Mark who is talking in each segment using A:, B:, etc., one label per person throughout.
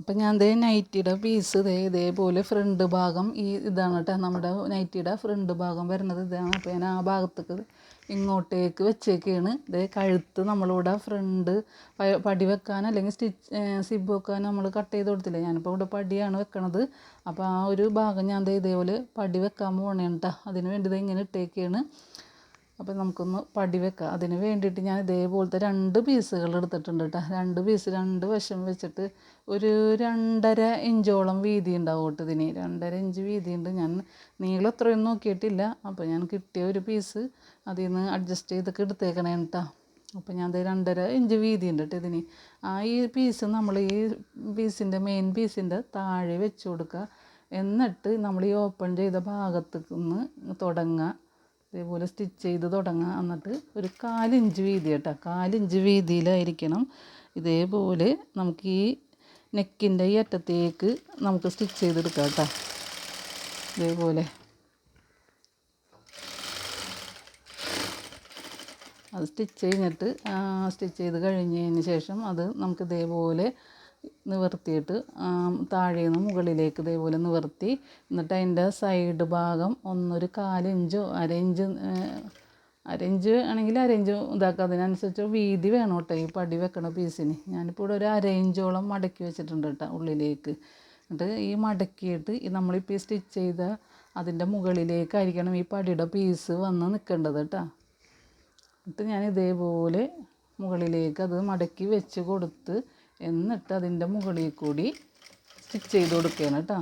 A: അപ്പം ഞാൻ ദേ നൈറ്റിയുടെ പീസ് ദേ ഇതേപോലെ ഫ്രണ്ട് ഭാഗം ഈ ഇതാണ് കേട്ടോ നമ്മുടെ നൈറ്റിയുടെ ഫ്രണ്ട് ഭാഗം വരുന്നത് ഇതാണ്. അപ്പോൾ ഞാൻ ആ ഭാഗത്തേക്ക് ഇങ്ങോട്ടേക്ക് വെച്ചേക്കാണ്. ദേ കഴുത്ത് നമ്മളിവിടെ ഫ്രണ്ട് പടി വെക്കാൻ അല്ലെങ്കിൽ സ്റ്റിച്ച് സിബ് വെക്കാൻ നമ്മൾ കട്ട് ചെയ്ത് കൊടുത്തില്ലേ? ഞാനിപ്പോൾ ഇവിടെ പടിയാണ് വെക്കണത്. അപ്പോൾ ആ ഒരു ഭാഗം ഞാൻ ദേ ഇതേപോലെ പടി വെക്കാൻ പോകണേട്ടാ അതിന് വേണ്ടി ഇങ്ങനെ ഇട്ടേക്കാണ്. അപ്പോൾ നമുക്കൊന്ന് പടി വെക്കാം. അതിന് വേണ്ടിയിട്ട് ഞാൻ ഇതേപോലത്തെ രണ്ട് പീസുകൾ എടുത്തിട്ടുണ്ട് കേട്ടോ രണ്ട് പീസ് രണ്ട് വശം വെച്ചിട്ട് ഒരു രണ്ടര ഇഞ്ചോളം വീതി ഉണ്ടാവും കേട്ടോ ഇതിന്. രണ്ടര ഇഞ്ച് വീതിയുണ്ട് ഞാൻ നീളം അത്രയൊന്നും നോക്കിയിട്ടില്ല. അപ്പോൾ ഞാൻ കിട്ടിയ ഒരു പീസ് അതിൽ നിന്ന് അഡ്ജസ്റ്റ് ചെയ്തൊക്കെ എടുത്തേക്കണേ കേട്ടോ അപ്പോൾ ഞാൻ അത് രണ്ടര ഇഞ്ച് വീതി ഉണ്ട് കേട്ടോ ഇതിന്. ആ ഈ പീസ് നമ്മൾ ഈ പീസിന്റെ മെയിൻ പീസിന്റെ താഴെ വെച്ച് കൊടുക്കുക എന്നിട്ട് നമ്മൾ ഈ ഓപ്പൺ ചെയ്ത ഭാഗത്തു നിന്ന് തുടങ്ങുക ഇതേപോലെ സ്റ്റിച്ച് ചെയ്ത് തുടങ്ങുക എന്നിട്ട് ഒരു കാലിഞ്ച് വീതി കേട്ടോ. കാലിഞ്ച് വീതിയിലായിരിക്കണം. ഇതേപോലെ നമുക്ക് ഈ നെക്കിന്റെ ഈ അറ്റത്തേക്ക് നമുക്ക് സ്റ്റിച്ച് ചെയ്തെടുക്കാം കേട്ടോ. ഇതേപോലെ. അത് സ്റ്റിച്ച് കഴിഞ്ഞിട്ട് സ്റ്റിച്ച് ചെയ്ത് കഴിഞ്ഞതിന് ശേഷം അത് നമുക്ക് ഇതേപോലെ നിവർത്തിയിട്ട് താഴെ നിന്ന് മുകളിലേക്ക് ഇതേപോലെ നിവർത്തി. എന്നിട്ട് അതിന്റെ സൈഡ് ഭാഗം ഒന്നൊരു കാലിഞ്ചോ അരയിഞ്ച് ഇഞ്ച് അര ഇഞ്ച് ആണെങ്കിൽ അര ഇഞ്ച് ഇതാക്കുക. അതിനനുസരിച്ച് വീതി വേണം കേട്ടോ ഈ പടി വെക്കണ പീസിന് ഞാനിപ്പോൾ ഇവിടെ ഒരു അരയിഞ്ചോളം മടക്കി വെച്ചിട്ടുണ്ട് കേട്ടോ ഉള്ളിലേക്ക്. എന്നിട്ട് ഈ മടക്കിയിട്ട് നമ്മളിപ്പോൾ ഈ സ്റ്റിച്ച് ചെയ്ത അതിന്റെ മുകളിലേക്കായിരിക്കണം ഈ പടിയുടെ പീസ് വന്ന് നിൽക്കേണ്ടത് കേട്ടോ. എന്നിട്ട് ഞാൻ ഇതേപോലെ മുകളിലേക്ക് അത് മടക്കി വെച്ച് കൊടുത്ത് എന്നിട്ട് അതിന്റെ മുകളിൽ കൂടി സ്റ്റിച്ച് ചെയ്ത് കൊടുക്കുകയാണ് കേട്ടോ.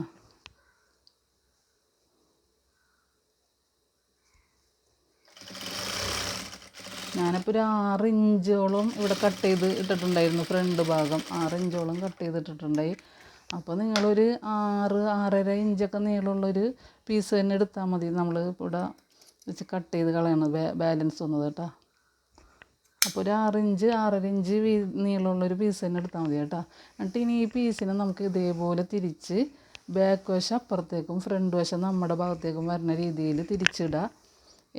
A: ഞാനിപ്പോൾ ഒരു ആറ് ഇഞ്ചോളം ഇവിടെ കട്ട് ചെയ്ത് ഇട്ടിട്ടുണ്ടായിരുന്നു ഫ്രണ്ട് ഭാഗം. ആറ് ഇഞ്ചോളം കട്ട് ചെയ്തിട്ടിട്ടുണ്ടായി അപ്പോൾ നിങ്ങളൊരു ആറ് ആറര ഇഞ്ചൊക്കെ നീളമുള്ളൊരു പീസ് തന്നെ എടുത്താൽ മതി. നമ്മൾ ഇവിടെ വെച്ച് കട്ട് ചെയ്ത് കളയണം ബാലൻസ് വന്നത് കേട്ടോ. അപ്പോൾ ഒരു ആറ് ഇഞ്ച് ആറര ഇഞ്ച് വീ നീളമുള്ളൊരു പീസ് തന്നെ എടുത്താൽ മതി കേട്ടോ. എന്നിട്ട് ഇനി ഈ പീസിനെ നമുക്ക് ഇതേപോലെ തിരിച്ച് ബാക്ക് വശം അപ്പുറത്തേക്കും ഫ്രണ്ട് വശം നമ്മുടെ ഭാഗത്തേക്കും വരുന്ന രീതിയിൽ തിരിച്ചിടുക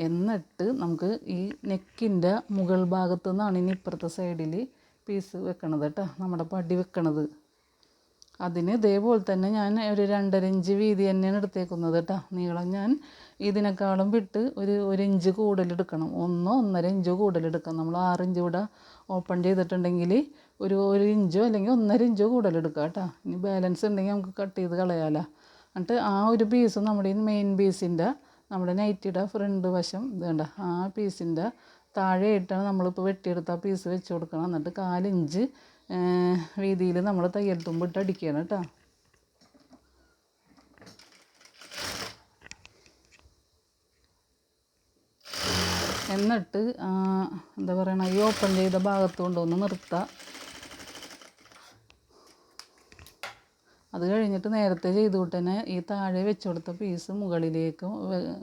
A: എന്നിട്ട് നമുക്ക് ഈ നെക്കിന്റെ മുകൾ ഭാഗത്തു നിന്നാണ് ഇനി ഇപ്പുറത്തെ സൈഡിൽ പീസ് വെക്കണത് കേട്ടോ നമ്മുടെ പടി വെക്കണത്. അതിന് ഇതേപോലെ തന്നെ ഞാൻ ഒരു രണ്ടര ഇഞ്ച് വീതി തന്നെയാണ് എടുത്തേക്കുന്നത് കേട്ടോ. നീളം ഞാൻ ഇതിനേക്കാളും വിട്ട് ഒരു ഒരു ഇഞ്ച് കൂടുതലെടുക്കണം. ഒന്നോ ഒന്നര ഇഞ്ചോ കൂടുതലെടുക്കാം നമ്മൾ ആറ് ഇഞ്ച് ഇവിടെ ഓപ്പൺ ചെയ്തിട്ടുണ്ടെങ്കിൽ ഒരു ഒരു ഇഞ്ചോ അല്ലെങ്കിൽ ഒന്നര ഇഞ്ചോ കൂടുതലെടുക്കുക കേട്ടോ. ഇനി ബാലൻസ് ഉണ്ടെങ്കിൽ നമുക്ക് കട്ട് ചെയ്ത് കളയാമല്ലോ എന്നിട്ട് ആ ഒരു പീസ് നമ്മുടെ ഈ മെയിൻ പീസിന്റെ നമ്മുടെ നൈറ്റിയുടെ ഫ്രണ്ട് വശം ഇത് കണ്ട? ആ പീസിന്റെ താഴെയായിട്ടാണ് നമ്മളിപ്പോൾ വെട്ടിയെടുത്ത പീസ് വെച്ച് കൊടുക്കണം. എന്നിട്ട് കാലിഞ്ച് വീതിയിൽ നമ്മൾ തയ്യൽ തുമ്പിട്ട് അടിക്കണം കേട്ടോ. എന്നിട്ട് എന്താ പറയണ ഈ ഓപ്പൺ ചെയ്ത ഭാഗത്ത് കൊണ്ടൊന്ന് നിർത്തുക അത് കഴിഞ്ഞിട്ട് നേരത്തെ ചെയ്ത് കൊണ്ട് തന്നെ ഈ താഴെ വെച്ച് കൊടുത്ത പീസ് മുകളിലേക്ക്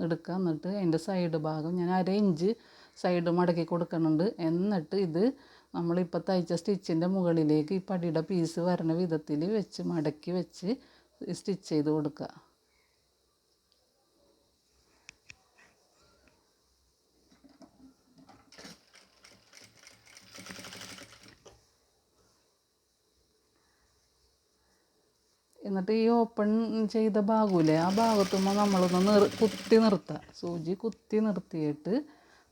A: എടുക്കുക എന്നിട്ട് അതിന്റെ സൈഡ് ഭാഗം ഞാൻ അര ഇഞ്ച് സൈഡ് മടക്കി കൊടുക്കുന്നുണ്ട് എന്നിട്ട് ഇത് നമ്മളിപ്പോൾ തയ്ച്ച സ്റ്റിച്ചിന്റെ മുകളിലേക്ക് ഈ പടിയുടെ പീസ് വരണ വിധത്തിൽ വെച്ച് മടക്കി വെച്ച് സ്റ്റിച്ച് ചെയ്ത് കൊടുക്കുക എന്നിട്ട് ഈ ഓപ്പൺ ചെയ്ത ഭാഗമില്ലേ ആ ഭാഗത്തുമ്പോൾ നമ്മളൊന്ന് നിർ കുത്തി നിർത്തുക സൂചി കുത്തി നിർത്തിയിട്ട്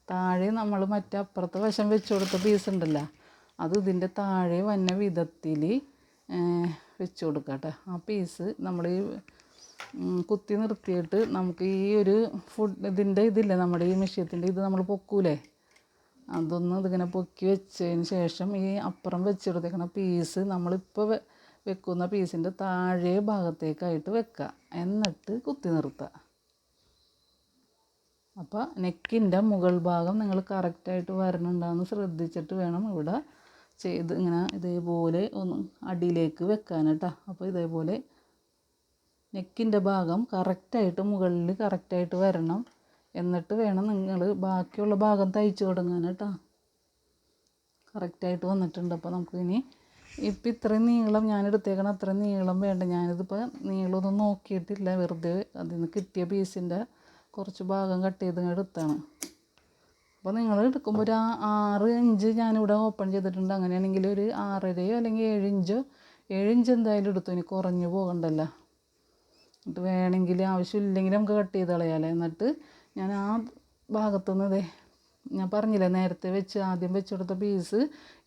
A: താഴെ നമ്മൾ മറ്റേ അപ്പുറത്തെ വശം വെച്ച് കൊടുത്ത പീസ് ഉണ്ടല്ലോ അത് ഇതിന്റെ താഴെ വന്ന വിധത്തിൽ വെച്ച് കൊടുക്കുക കേട്ടോ ആ പീസ് നമ്മൾ ഈ കുത്തി നിർത്തിയിട്ട് നമുക്ക് ഈ ഒരു ഫുഡ് ഇതിന്റെ ഇതില്ലേ നമ്മുടെ ഈ മിഷ്യത്തിന്റെ ഇത് നമ്മൾ പൊക്കൂലേ അതൊന്ന് ഇതിങ്ങനെ പൊക്കി വെച്ചതിന് ശേഷം ഈ അപ്പുറം വെച്ചെടുത്തേക്കുന്ന പീസ് നമ്മളിപ്പോൾ വെക്കുന്ന പീസിന്റെ താഴെ ഭാഗത്തേക്കായിട്ട് വെക്കുക. എന്നിട്ട് കുത്തി നിർത്തുക. അപ്പോൾ നെക്കിന്റെ മുകൾ ഭാഗം നിങ്ങൾ കറക്റ്റായിട്ട് വരണുണ്ടെന്ന് ശ്രദ്ധിച്ചിട്ട് വേണം ഇവിടെ ചെയ്ത് ഇങ്ങനെ ഇതേപോലെ ഒന്ന് അടിയിലേക്ക് വെക്കാൻ അപ്പോൾ ഇതേപോലെ നെക്കിന്റെ ഭാഗം കറക്റ്റായിട്ട് മുകളിൽ കറക്റ്റായിട്ട് വരണം. എന്നിട്ട് വേണം നിങ്ങൾ ബാക്കിയുള്ള ഭാഗം തയ്ച്ചു തുടങ്ങാൻ കറക്റ്റായിട്ട് വന്നിട്ടുണ്ട്. അപ്പോൾ നമുക്ക് ഇനി ഇപ്പം ഇത്രയും നീളം ഞാൻ എടുത്തേക്കണം അത്രയും നീളം വേണ്ട. ഞാനിതിപ്പോൾ നീളമൊന്നും നോക്കിയിട്ടില്ല. വെറുതെ അതിൽ നിന്ന് കിട്ടിയ പീസിന്റെ കുറച്ച് ഭാഗം കട്ട് ചെയ്ത് എടുത്താണ്. അപ്പോൾ നിങ്ങൾ എടുക്കുമ്പോൾ ഒരു ആറ് ഇഞ്ച് ഞാനിവിടെ ഓപ്പൺ ചെയ്തിട്ടുണ്ട്. അങ്ങനെയാണെങ്കിൽ ഒരു ആറരയോ അല്ലെങ്കിൽ ഏഴ് ഇഞ്ചോ ഏഴ് ഇഞ്ച് എന്തായാലും എടുത്തു. ഇനി കുറഞ്ഞു പോകണ്ടല്ലോ. എന്നിട്ട് വേണമെങ്കിൽ ആവശ്യമില്ലെങ്കിൽ നമുക്ക് കട്ട് ചെയ്ത് കളയാമല്ലോ എന്നിട്ട് ഞാൻ ആ ഭാഗത്തുനിന്ന് ഇതേ ഞാൻ പറഞ്ഞില്ലേ നേരത്തെ വെച്ച് ആദ്യം വെച്ച് കൊടുത്ത പീസ്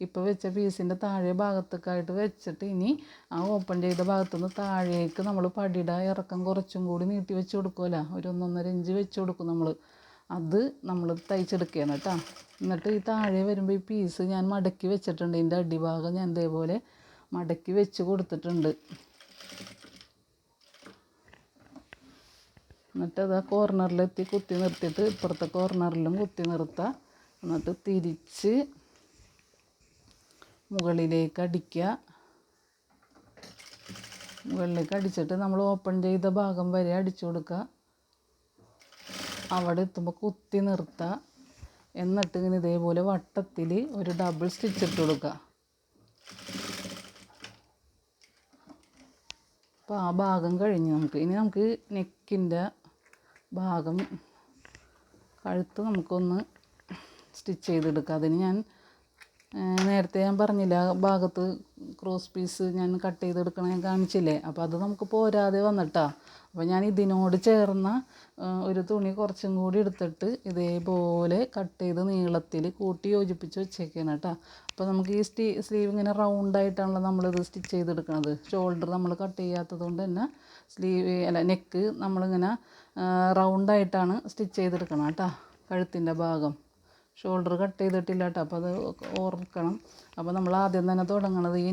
A: ഇപ്പോൾ വെച്ച പീസിന്റെ താഴെ ഭാഗത്തേക്കായിട്ട് വെച്ചിട്ട് ഇനി ആ ഓപ്പൺ ചെയ്ത ഭാഗത്തുനിന്ന് താഴേക്ക് നമ്മൾ പടിയുടെ ഇറക്കം കുറച്ചും കൂടി നീട്ടി വെച്ച് കൊടുക്കുമല്ലോ ഒരു ഒന്നൊന്നര ഇഞ്ച് വെച്ച് കൊടുക്കും നമ്മൾ അത് നമ്മൾ തയ്ച്ചെടുക്കുകയാണ് കേട്ടോ. എന്നിട്ട് ഈ താഴെ വരുമ്പോൾ ഈ പീസ് ഞാൻ മടക്കി വെച്ചിട്ടുണ്ട്. ഇതിന്റെ അടിഭാഗം ഞാൻ ഇതേപോലെ മടക്കി വെച്ച് കൊടുത്തിട്ടുണ്ട്. എന്നിട്ട് അത് ആ കോർണറിലെത്തി കുത്തി നിർത്തിയിട്ട് ഇപ്പുറത്തെ കോർണറിലും കുത്തി നിർത്തുക എന്നിട്ട് തിരിച്ച് മുകളിലേക്ക് അടിക്കുക മുകളിലേക്ക് അടിച്ചിട്ട് നമ്മൾ ഓപ്പൺ ചെയ്ത ഭാഗം വരെ അടിച്ചു കൊടുക്കുക അവിടെ എത്തുമ്പോൾ കുത്തി നിർത്തുക എന്നിട്ട് ഇങ്ങനെ ഇതേപോലെ വട്ടത്തിൽ ഒരു ഡബിൾ സ്റ്റിച്ച് ഇട്ട് കൊടുക്കുക അപ്പോൾ ആ ഭാഗം കഴിഞ്ഞ് നമുക്ക്. ഇനി നമുക്ക് നെക്കിന്റെ ഭാഗം കഴുത്ത് നമുക്കൊന്ന് സ്റ്റിച്ച് ചെയ്തെടുക്കാം. അതിന് ഞാൻ നേരത്തെ ഞാൻ പറഞ്ഞില്ല ആ ഭാഗത്ത് ക്രോസ് പീസ് ഞാൻ കട്ട് ചെയ്ത് ഞാൻ കാണിച്ചില്ലേ? അപ്പോൾ അത് നമുക്ക് പോരാതെ വന്നിട്ടാ. അപ്പോൾ ഞാൻ ഇതിനോട് ചേർന്ന ഒരു തുണി കുറച്ചും കൂടി എടുത്തിട്ട് ഇതേപോലെ കട്ട് ചെയ്ത് നീളത്തിൽ കൂട്ടി യോജിപ്പിച്ച് വെച്ചേക്കാണ് കേട്ടോ. അപ്പോൾ നമുക്ക് ഈ സ്റ്റീ സ്ലീവ് ഇങ്ങനെ റൗണ്ടായിട്ടാണല്ലോ നമ്മളിത് സ്റ്റിച്ച് ചെയ്തെടുക്കുന്നത് ഷോൾഡർ നമ്മൾ കട്ട് ചെയ്യാത്തത് കൊണ്ട് തന്നെ സ്ലീവ് അല്ല നെക്ക് നമ്മളിങ്ങനെ റൗണ്ടായിട്ടാണ് സ്റ്റിച്ച് ചെയ്തെടുക്കണം കേട്ടോ കഴുത്തിന്റെ ഭാഗം. ഷോൾഡർ കട്ട് ചെയ്തിട്ടില്ല കേട്ടോ അപ്പോൾ അത് ഓർക്കണം. അപ്പോൾ നമ്മൾ ആദ്യം തന്നെ തുടങ്ങണത് ഈ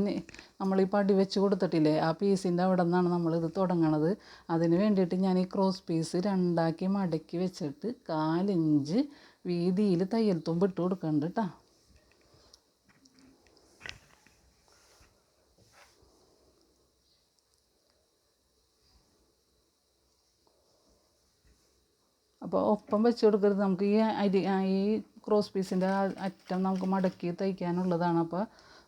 A: നമ്മൾ ഈ പടി വെച്ച് കൊടുത്തിട്ടില്ലേ? ആ പീസിന്റെ അവിടെ നിന്നാണ് നമ്മളിത് തുടങ്ങണത്. അതിന് വേണ്ടിയിട്ട് ഞാൻ ഈ ക്രോസ് പീസ് രണ്ടാക്കി മടക്കി വെച്ചിട്ട് കാലിഞ്ച് വീതിയിൽ തയ്യൽ തുമ്പ് ഇട്ട് കൊടുക്കുന്നുണ്ട് കേട്ടോ അപ്പോൾ ഒപ്പം വെച്ച് കൊടുക്കരുത്. നമുക്ക് ഈ അരി ഈ ക്രോസ് പീസിന്റെ അറ്റം നമുക്ക് മടക്കി തയ്ക്കാനുള്ളതാണ്. അപ്പോൾ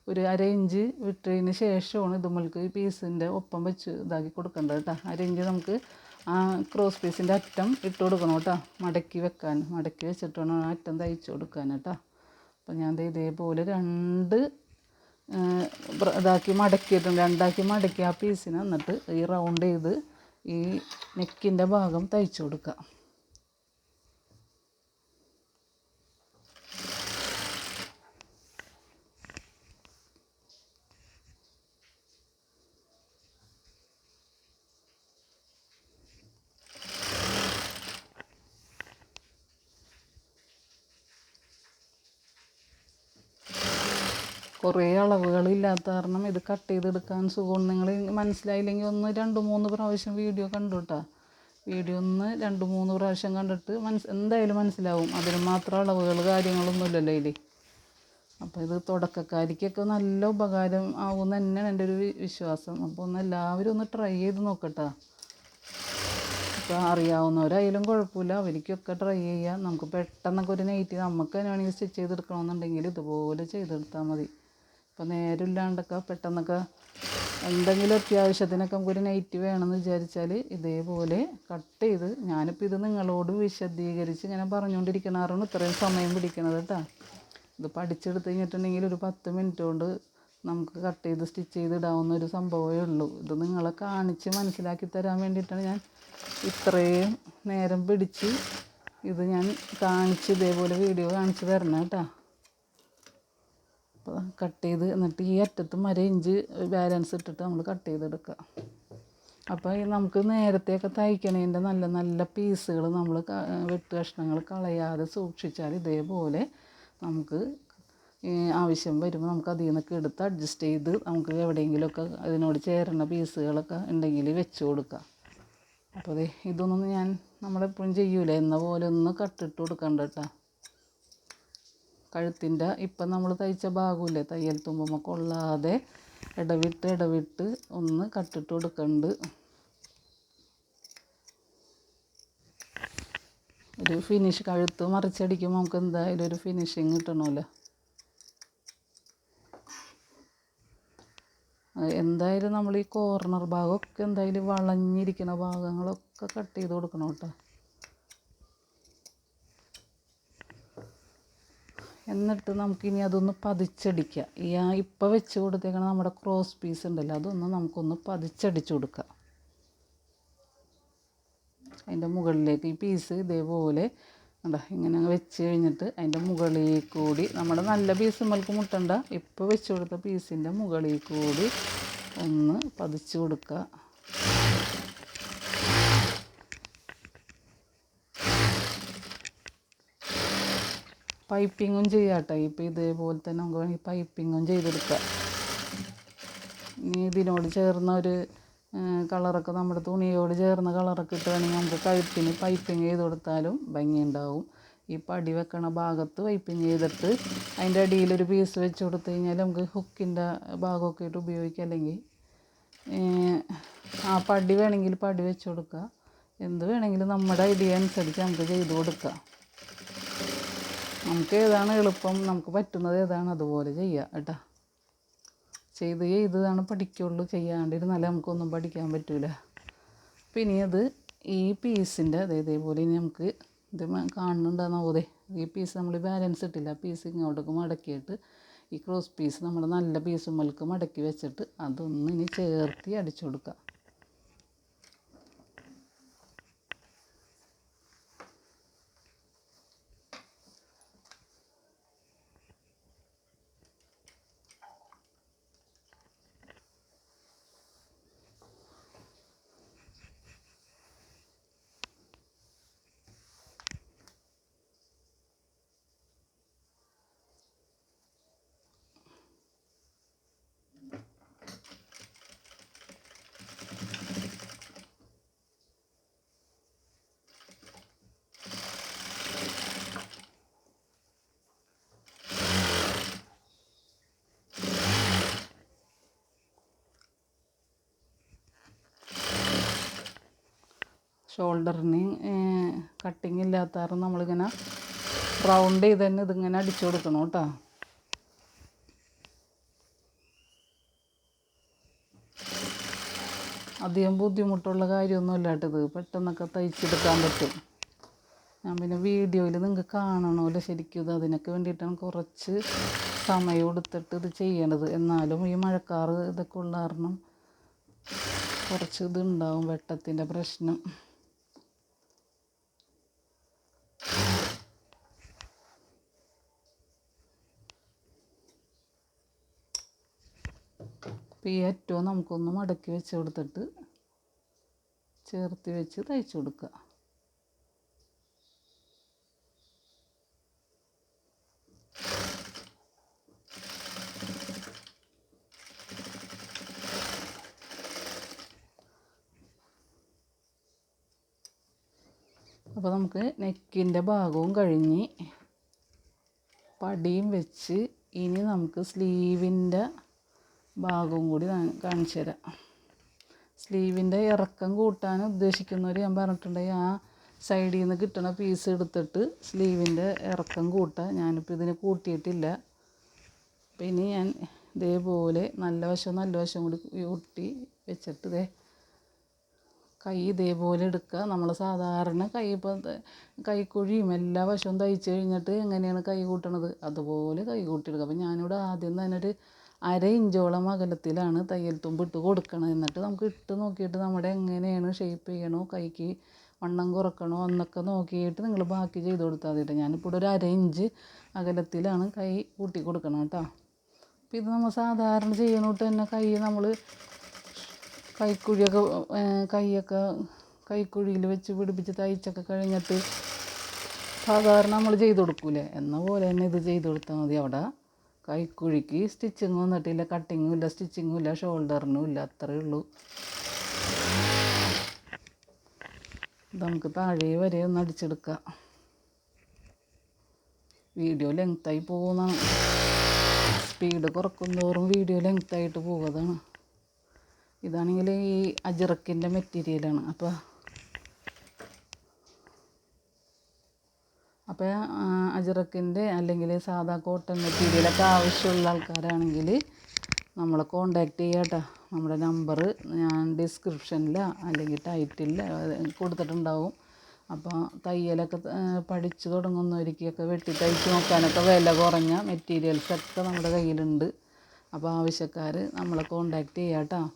A: ഒരു അര ഇഞ്ച് വിട്ടതിന് ശേഷമാണ് ഇതുമ്മൾക്ക് ഈ പീസിന്റെ ഒപ്പം വെച്ച് ഇതാക്കി കൊടുക്കേണ്ടത് കേട്ടോ അര ഇഞ്ച് നമുക്ക് ആ ക്രോസ് പീസിന്റെ അറ്റം ഇട്ട് കൊടുക്കണം കേട്ടോ മടക്കി വെക്കാൻ മടക്കി വെച്ചിട്ട് വേണം അറ്റം തയ്ച്ച് കൊടുക്കാൻ കേട്ടോ അപ്പോൾ ഞാൻ ഇതേപോലെ രണ്ട് ഇതാക്കി മടക്കിയിട്ടുണ്ട് രണ്ടാക്കി മടക്കി ആ പീസിന് എന്നിട്ട് ഈ റൗണ്ട് ചെയ്ത് ഈ നെക്കിന്റെ ഭാഗം തയ്ച്ചു കൊടുക്കുക അളവുകളില്ലാത്ത കാരണം ഇത് കട്ട് ചെയ്തെടുക്കാൻ സുഖം. നിങ്ങൾ മനസ്സിലായില്ലെങ്കിൽ ഒന്ന് രണ്ട് മൂന്ന് പ്രാവശ്യം വീഡിയോ കണ്ടു കേട്ടോ വീഡിയോ ഒന്ന് രണ്ട് മൂന്ന് പ്രാവശ്യം കണ്ടിട്ട് മനസ് എന്തായാലും മനസ്സിലാവും. അതിന് മാത്രം അളവുകൾ കാര്യങ്ങളൊന്നുമില്ലല്ലോ ഇതിൽ അപ്പോൾ ഇത് തുടക്കക്കാരിക്കൊക്കെ നല്ല ഉപകാരം ആവും തന്നെയാണ് എന്റെ ഒരു വിശ്വാസം. അപ്പോൾ ഒന്ന് എല്ലാവരും ഒന്ന് ട്രൈ ചെയ്ത് നോക്കട്ടെ ഇപ്പോൾ അറിയാവുന്നവരായാലും കുഴപ്പമില്ല. അവർക്കൊക്കെ ട്രൈ ചെയ്യാം. നമുക്ക് പെട്ടെന്നൊക്കെ ഒരു നൈറ്റ് നമുക്ക് വേണമെങ്കിൽ സ്റ്റിച്ച് ചെയ്തെടുക്കണമെന്നുണ്ടെങ്കിൽ ഇതുപോലെ ചെയ്തെടുത്താൽ മതി. ഇപ്പോൾ നേരമില്ലാണ്ടൊക്കെ പെട്ടെന്നൊക്കെ എന്തെങ്കിലും അത്യാവശ്യത്തിനൊക്കെ നമുക്കൊരു നൈറ്റ് വേണമെന്ന് വിചാരിച്ചാൽ ഇതേപോലെ കട്ട് ചെയ്ത് ഞാനിപ്പോൾ ഇത് നിങ്ങളോട് വിശദീകരിച്ച് ഇങ്ങനെ പറഞ്ഞുകൊണ്ടിരിക്കണാറാണ് ഇത്രയും സമയം പിടിക്കണത് കേട്ടോ ഇത് പഠിച്ചെടുത്ത് കഴിഞ്ഞിട്ടുണ്ടെങ്കിൽ ഒരു പത്ത് മിനിറ്റ് കൊണ്ട് നമുക്ക് കട്ട് ചെയ്ത് സ്റ്റിച്ച് ചെയ്ത് ഇടാവുന്ന ഒരു സംഭവമേ ഉള്ളൂ. ഇത് നിങ്ങളെ കാണിച്ച് മനസ്സിലാക്കി തരാൻ വേണ്ടിയിട്ടാണ് ഞാൻ ഇത്രയും നേരം പിടിച്ച് ഇത് ഞാൻ കാണിച്ച് ഇതേപോലെ വീഡിയോ കാണിച്ച് തരണം കേട്ടോ അപ്പോൾ കട്ട് ചെയ്ത് എന്നിട്ട് ഈ അറ്റത്തും അര ഇഞ്ച് ബാലൻസ് ഇട്ടിട്ട് നമ്മൾ കട്ട് ചെയ്തെടുക്കുക. അപ്പോൾ നമുക്ക് നേരത്തെയൊക്കെ തയ്ക്കണതിന്റെ നല്ല നല്ല പീസുകൾ നമ്മൾ വെട്ട് കഷ്ണങ്ങൾ കളയാതെ സൂക്ഷിച്ചാൽ ഇതേപോലെ നമുക്ക് ആവശ്യം വരുമ്പോൾ നമുക്ക് അതിൽ നിന്നൊക്കെ എടുത്ത് അഡ്ജസ്റ്റ് ചെയ്ത് നമുക്ക് എവിടെയെങ്കിലുമൊക്കെ അതിനോട് ചേരുന്ന പീസുകളൊക്കെ ഉണ്ടെങ്കിൽ വെച്ച് കൊടുക്കുക. അപ്പോൾ ഇതൊന്നും ഞാൻ നമ്മളെപ്പോഴും ചെയ്യൂല. എന്ന പോലെ ഒന്ന് കട്ടിട്ട് കൊടുക്കണ്ട കേട്ടോ. കഴുത്തിന്റെ ഇപ്പം നമ്മൾ തയ്ച്ച ഭാഗമില്ലേ തയ്യൽ തുമ്പുമ്പോൾ കൊള്ളാതെ ഇടവിട്ട് ഇടവിട്ട് ഒന്ന് കട്ടിട്ട് കൊടുക്കുന്നുണ്ട് ഒരു ഫിനിഷ് കഴുത്ത് മറിച്ചടിക്കുമ്പോൾ നമുക്ക് എന്തായാലും ഒരു ഫിനിഷിങ് കിട്ടണമല്ലോ എന്തായാലും നമ്മൾ ഈ കോർണർ ഭാഗമൊക്കെ എന്തായാലും വളഞ്ഞിരിക്കുന്ന ഭാഗങ്ങളൊക്കെ കട്ട് ചെയ്ത് കൊടുക്കണം കേട്ടോ. എന്നിട്ട് നമുക്കിനി അതൊന്ന് പതിച്ചടിക്കുക. ഈ ആ ഇപ്പം വെച്ച് കൊടുത്തേക്കണ നമ്മുടെ ക്രോസ് പീസ് ഉണ്ടല്ലോ അതൊന്ന് നമുക്കൊന്ന് പതിച്ചടിച്ചു കൊടുക്കുക. അതിന്റെ മുകളിലേക്ക് ഈ പീസ് ഇതേപോലെ കണ്ടോ ഇങ്ങനെ വെച്ച് കഴിഞ്ഞിട്ട് അതിന്റെ മുകളിൽ കൂടി നമ്മുടെ നല്ല പീസ് മൽക്ക് മുട്ടണ്ട ഇപ്പോൾ വെച്ച് കൊടുത്ത പീസിന്റെ മുകളിൽ കൂടി ഒന്ന് പതിച്ച് കൊടുക്കുക. പൈപ്പിങ്ങും ചെയ്യാട്ടോ. ഇപ്പം ഇതേപോലെ തന്നെ നമുക്ക് വേണമെങ്കിൽ പൈപ്പിങ്ങും ചെയ്തെടുക്കാം. ഇനി ഇതിനോട് ചേർന്ന ഒരു കളറൊക്കെ നമ്മുടെ തുണിയോട് ചേർന്ന കളറൊക്കെ ഇട്ട് വേണമെങ്കിൽ നമുക്ക് കഴുത്തിന് പൈപ്പിങ് ചെയ്ത് കൊടുത്താലും ഭംഗി ഉണ്ടാവും ഈ പടി വെക്കണ ഭാഗത്ത് പൈപ്പിങ് ചെയ്തിട്ട് അതിന്റെ ഒരു പീസ് വെച്ച് കൊടുത്തു കഴിഞ്ഞാൽ നമുക്ക് ഹുക്കിന്റെ ഭാഗമൊക്കെ ആയിട്ട് ഉപയോഗിക്കാം. അല്ലെങ്കിൽ ആ പടി വേണമെങ്കിൽ പടി വെച്ച് കൊടുക്കുക എന്ത് വേണമെങ്കിലും നമ്മുടെ ഐഡിയ അനുസരിച്ച് നമുക്ക് ചെയ്ത് കൊടുക്കാം. നമുക്ക് ഏതാണ് എളുപ്പം നമുക്ക് പറ്റുന്നത് ഏതാണ് അതുപോലെ ചെയ്യുക കേട്ടോ. ചെയ്ത് ചെയ്താണ് പഠിക്കുള്ളൂ ചെയ്യാണ്ടിരുന്നാലേ നമുക്കൊന്നും പഠിക്കാൻ പറ്റില്ല അപ്പം ഇനി അത് ഈ പീസിന്റെ അതേ ഇതേപോലെ ഇനി നമുക്ക് ഇത് മ- കാണുന്നുണ്ടാകുന്ന ഈ പീസ് നമ്മൾ ബാലൻസ് ഇട്ടില്ല. പീസ് ഇങ്ങോട്ടേക്ക് മടക്കിയിട്ട് ഈ ക്രോസ് പീസ് നമ്മൾ നല്ല പീസുമ്മൽക്ക് മടക്കി വെച്ചിട്ട് അതൊന്ന് ഇനി ചേർത്തി അടിച്ചു കൊടുക്കുക ഷോൾഡറിന് കട്ടിങ് ഇല്ലാത്താറ് നമ്മളിങ്ങനെ റൗണ്ട് ചെയ്ത് തന്നെ ഇതിങ്ങനെ അടിച്ചു കൊടുക്കണം കേട്ടോ. അധികം ബുദ്ധിമുട്ടുള്ള കാര്യമൊന്നുമില്ല കേട്ടോ ഇത്. പെട്ടെന്നൊക്കെ തയ്ച്ചെടുക്കാൻ പറ്റും. ഞാൻ പിന്നെ വീഡിയോയിൽ നിങ്ങൾക്ക് കാണണമല്ലോ ശരിക്കും ഇത്. അതിനൊക്കെ വേണ്ടിയിട്ടാണ് കുറച്ച് സമയം എടുത്തിട്ട് ഇത് ചെയ്യണത്. എന്നാലും ഈ മഴക്കാറ് ഇതൊക്കെ ഉള്ള കാരണം കുറച്ച് ഇതുണ്ടാവും വെട്ടത്തിന്റെ പ്രശ്നം. അപ്പോൾ ഈ അറ്റവും നമുക്കൊന്ന് മടക്കി വെച്ച് കൊടുത്തിട്ട് ചേർത്ത് വെച്ച് തയ്ച്ചു കൊടുക്കുക. അപ്പോൾ നമുക്ക് നെക്കിന്റെ ഭാഗവും കഴിഞ്ഞ് പടിയും വെച്ച് ഇനി നമുക്ക് സ്ലീവിന്റെ ഭാഗവും കൂടി കാണിച്ചു തരാം. സ്ലീവിന്റെ ഇറക്കം കൂട്ടാൻ ഉദ്ദേശിക്കുന്നവർ ഞാൻ പറഞ്ഞിട്ടുണ്ടെങ്കിൽ ആ സൈഡിൽ നിന്ന് കിട്ടുന്ന പീസ് എടുത്തിട്ട് സ്ലീവിന്റെ ഇറക്കം കൂട്ടുക ഞാനിപ്പോൾ ഇതിന് കൂട്ടിയിട്ടില്ല. ഇനി ഞാൻ ഇതേപോലെ നല്ല വശം നല്ല വശം കൂടി കൂട്ടി വെച്ചിട്ട് ഇതേ കൈ ഇതേപോലെ എടുക്കുക. നമ്മൾ സാധാരണ കൈ ഇപ്പോൾ കൈക്കുഴിയും എല്ലാ വശവും തയ്ച്ച് കഴിഞ്ഞിട്ട് എങ്ങനെയാണ് കൈ കൂട്ടണത്? അതുപോലെ കൈ കൂട്ടിയെടുക്കുക അപ്പം ഞാനിവിടെ ആദ്യം തന്നെ ഒരു അര ഇഞ്ചോളം അകലത്തിലാണ് തയ്യൽ തുമ്പ് ഇട്ട് കൊടുക്കണത്. എന്നിട്ട് നമുക്ക് ഇട്ട് നോക്കിയിട്ട് നമ്മുടെ എങ്ങനെയാണ് ഷേപ്പ് ചെയ്യണോ കൈക്ക് വണ്ണം കുറക്കണോ എന്നൊക്കെ നോക്കിയിട്ട് നിങ്ങൾ ബാക്കി ചെയ്ത് കൊടുത്താൽ മതി കേട്ടോ. ഞാനിപ്പോൾ ഒരു അര ഇഞ്ച് അകലത്തിലാണ് കൈ കൂട്ടി കൊടുക്കണം കേട്ടോ. അപ്പോൾ ഇത് നമ്മൾ സാധാരണ ചെയ്യണോട്ട് തന്നെ കൈ നമ്മൾ കൈക്കുഴിയൊക്കെ കൈയൊക്കെ കൈക്കുഴിയിൽ വെച്ച് പിടിപ്പിച്ച് തയ്ച്ചൊക്കെ കഴിഞ്ഞിട്ട് സാധാരണ നമ്മൾ ചെയ്ത് കൊടുക്കൂലേ? എന്ന പോലെ തന്നെ ഇത് ചെയ്ത് കൊടുത്താൽ മതി അവിടെ. കൈക്കുഴിക്ക് സ്റ്റിച്ചിങ് വന്നിട്ടില്ല കട്ടിങ്ങും ഇല്ല സ്റ്റിച്ചിങ്ങും ഇല്ല ഷോൾഡറിനും ഇല്ല അത്രയേ ഉള്ളൂ. നമുക്ക് താഴെ വരെ ഒന്ന് അടിച്ചെടുക്കാം. വീഡിയോ ലെങ്തായി പോകുന്നതാണ്. സ്പീഡ് കുറക്കും തോറും വീഡിയോ ലെങ്തായിട്ട് പോകുന്നതാണ്. ഇതാണെങ്കിൽ ഈ അജിറക്കിന്റെ മെറ്റീരിയലാണ് അപ്പോൾ അപ്പോൾ അജിറക്കിന്റെ അല്ലെങ്കിൽ സാധാ കോട്ടൺ മെറ്റീരിയലൊക്കെ ആവശ്യമുള്ള ആൾക്കാരാണെങ്കിൽ നമ്മളെ കോണ്ടാക്ട് ചെയ്യുക കേട്ടോ. നമ്മുടെ നമ്പർ ഞാൻ ഡിസ്ക്രിപ്ഷനിൽ അല്ലെങ്കിൽ ടൈറ്റിൽ കൊടുത്തിട്ടുണ്ടാവും. അപ്പോൾ തയ്യലൊക്കെ പഠിച്ചു തുടങ്ങുന്നവർക്കൊക്കെ വെട്ടി തയ്ച്ച് നോക്കാനൊക്കെ വില കുറഞ്ഞ മെറ്റീരിയൽസൊക്കെ നമ്മുടെ കയ്യിലുണ്ട്. അപ്പോൾ ആവശ്യക്കാർ നമ്മളെ കോണ്ടാക്ട് ചെയ്യാം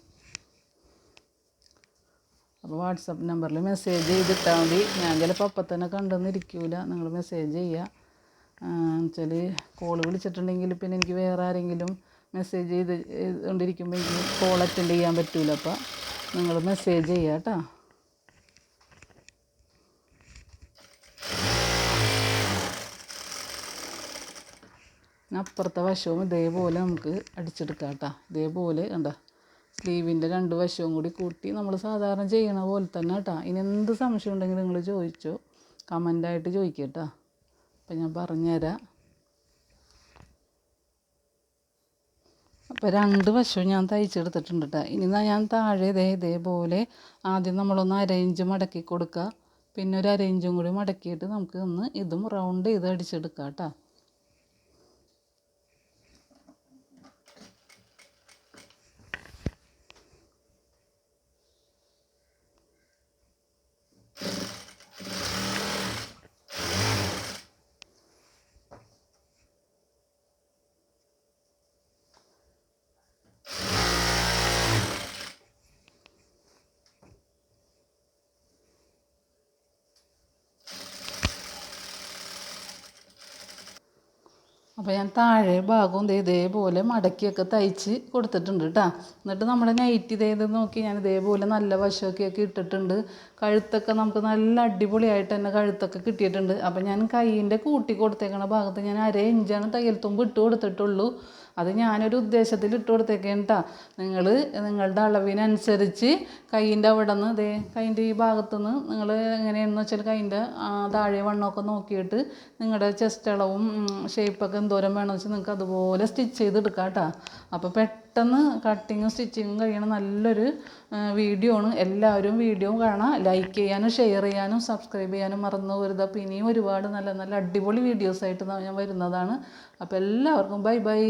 A: അപ്പോൾ വാട്സപ്പ് നമ്പറിൽ മെസ്സേജ് ചെയ്തിട്ടാൽ മതി. ഞാൻ ചിലപ്പോൾ അപ്പം തന്നെ കണ്ടെന്നിരിക്കൂല നിങ്ങൾ മെസ്സേജ് ചെയ്യുക വെച്ചാൽ കോൾ വിളിച്ചിട്ടുണ്ടെങ്കിൽ പിന്നെ എനിക്ക് വേറെ ആരെങ്കിലും മെസ്സേജ് ചെയ്ത് കൊണ്ടിരിക്കുമ്പോൾ എനിക്ക് കോൾ അറ്റൻഡ് ചെയ്യാൻ പറ്റൂല. അപ്പോൾ നിങ്ങൾ മെസ്സേജ് ചെയ്യുക കേട്ടോ. അപ്പുറത്തെ വശവും ഇതേപോലെ നമുക്ക് അടിച്ചെടുക്കാം കേട്ടോ. ഇതേപോലെ കണ്ട? സ്ലീവിന്റെ രണ്ട് വശവും കൂടി കൂട്ടി നമ്മൾ സാധാരണ ചെയ്യണ പോലെ തന്നെ കേട്ടോ ഇനി എന്ത് സംശയം ഉണ്ടെങ്കിലും നിങ്ങൾ ചോദിച്ചോ. കമന്റായിട്ട് ചോദിക്കുക കേട്ടോ അപ്പം ഞാൻ പറഞ്ഞുതരാം. അപ്പോൾ രണ്ട് വശവും ഞാൻ തയ്ച്ചെടുത്തിട്ടുണ്ട് കേട്ടോ ഇനി ഞാൻ താഴെ ഇതേ ഇതേപോലെ ആദ്യം നമ്മളൊന്ന് അരയിഞ്ച് മടക്കി കൊടുക്കുക പിന്നെ ഒരു അരയിഞ്ചും കൂടി മടക്കിയിട്ട് നമുക്ക് ഒന്ന് ഇതും റൗണ്ട് ചെയ്ത് അടിച്ചെടുക്കാം കേട്ടോ അപ്പോൾ ഞാൻ താഴെ ഭാഗവും ഇതേപോലെ മടക്കിയൊക്കെ തയ്ച്ച് കൊടുത്തിട്ടുണ്ട് കേട്ടോ എന്നിട്ട് നമ്മുടെ നൈറ്റ് ഇതേത് നോക്കി ഞാൻ ഇതേപോലെ നല്ല വശമൊക്കെ ഒക്കെ ഇട്ടിട്ടുണ്ട്. കഴുത്തൊക്കെ നമുക്ക് നല്ല അടിപൊളിയായിട്ട് തന്നെ കഴുത്തൊക്കെ കിട്ടിയിട്ടുണ്ട്. അപ്പോൾ ഞാൻ കൈയിന്റെ കൂട്ടി കൊടുത്തേക്കണ ഭാഗത്ത് ഞാൻ അര ഇഞ്ചാണ് തയ്യൽ തുമ്പ് ഇട്ട് കൊടുത്തിട്ടുള്ളൂ. അത് ഞാനൊരു ഉദ്ദേശത്തിൽ ഇട്ട് കൊടുത്തേക്കാണ് കേട്ടോ നിങ്ങൾ നിങ്ങളുടെ അളവിനനുസരിച്ച് കൈയിന്റെ അവിടെ നിന്ന് ദേ കൈന്റെ ഈ ഭാഗത്തു നിന്ന് നിങ്ങൾ എങ്ങനെയാണെന്ന് വെച്ചാൽ കൈന്റെ താഴെ വണ്ണമൊക്കെ നോക്കിയിട്ട് നിങ്ങളുടെ ചെസ്റ്റ് അളവും ഷേപ്പൊക്കെ എന്തോരം വേണമെന്ന് വെച്ചാൽ നിങ്ങൾക്ക് അതുപോലെ സ്റ്റിച്ച് ചെയ്തെടുക്കാം കേട്ടോ അപ്പോൾ പെട്ടെന്ന് കട്ടിങ്ങും സ്റ്റിച്ചിങ്ങും കഴിയണ നല്ലൊരു വീഡിയോ ആണ്. എല്ലാവരും വീഡിയോ കാണാം. ലൈക്ക് ചെയ്യാനും ഷെയർ ചെയ്യാനും സബ്സ്ക്രൈബ് ചെയ്യാനും മറന്നു വരുത് അപ്പോൾ ഇനിയും ഒരുപാട് നല്ല നല്ല അടിപൊളി വീഡിയോസായിട്ട് ഞാൻ വരുന്നതാണ്. അപ്പോൾ എല്ലാവർക്കും ബൈ ബൈ